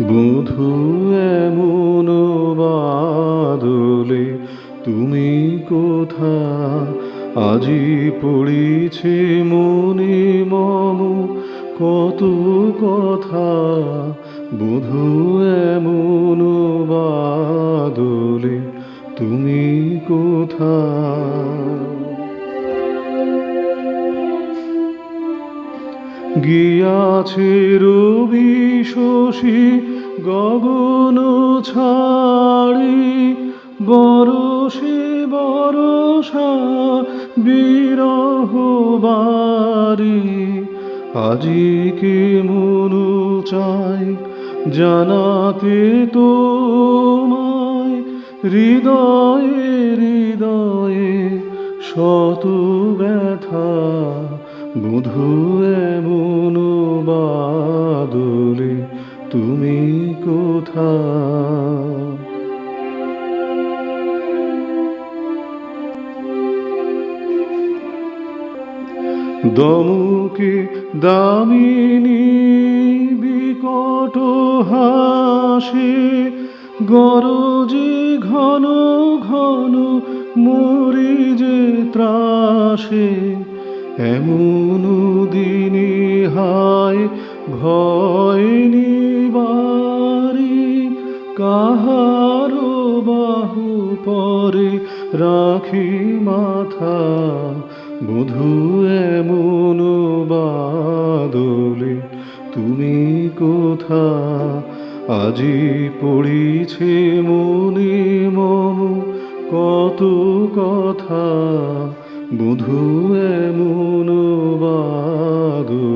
বধু এমন বাদলে তুমি কোথা আজি পড়িছে মনে মম, কত কথা। বধু এমন বাদলে তুমি কোথা গিয়াছে রবি শশী, গগন ছাড়ি বরষে বরষা বিরহ বারি আজি কে মনু চাই জানাতে তোমায়, হৃদয়ে হৃদয়ে শত ব্যথা বধু কোথা? দমুকে দামিনী বিকট হাসে, গরজে ঘন ঘন মরি যে ত্রাসে, এমন দিনে হায় ভয় নিবারি কাহারো বাহু পরে রাখি মাথা, বধু এমন বাদলে তুমি কোথা? আজি পড়িছে মনে মম কত কথা, বধু এমন বাদলে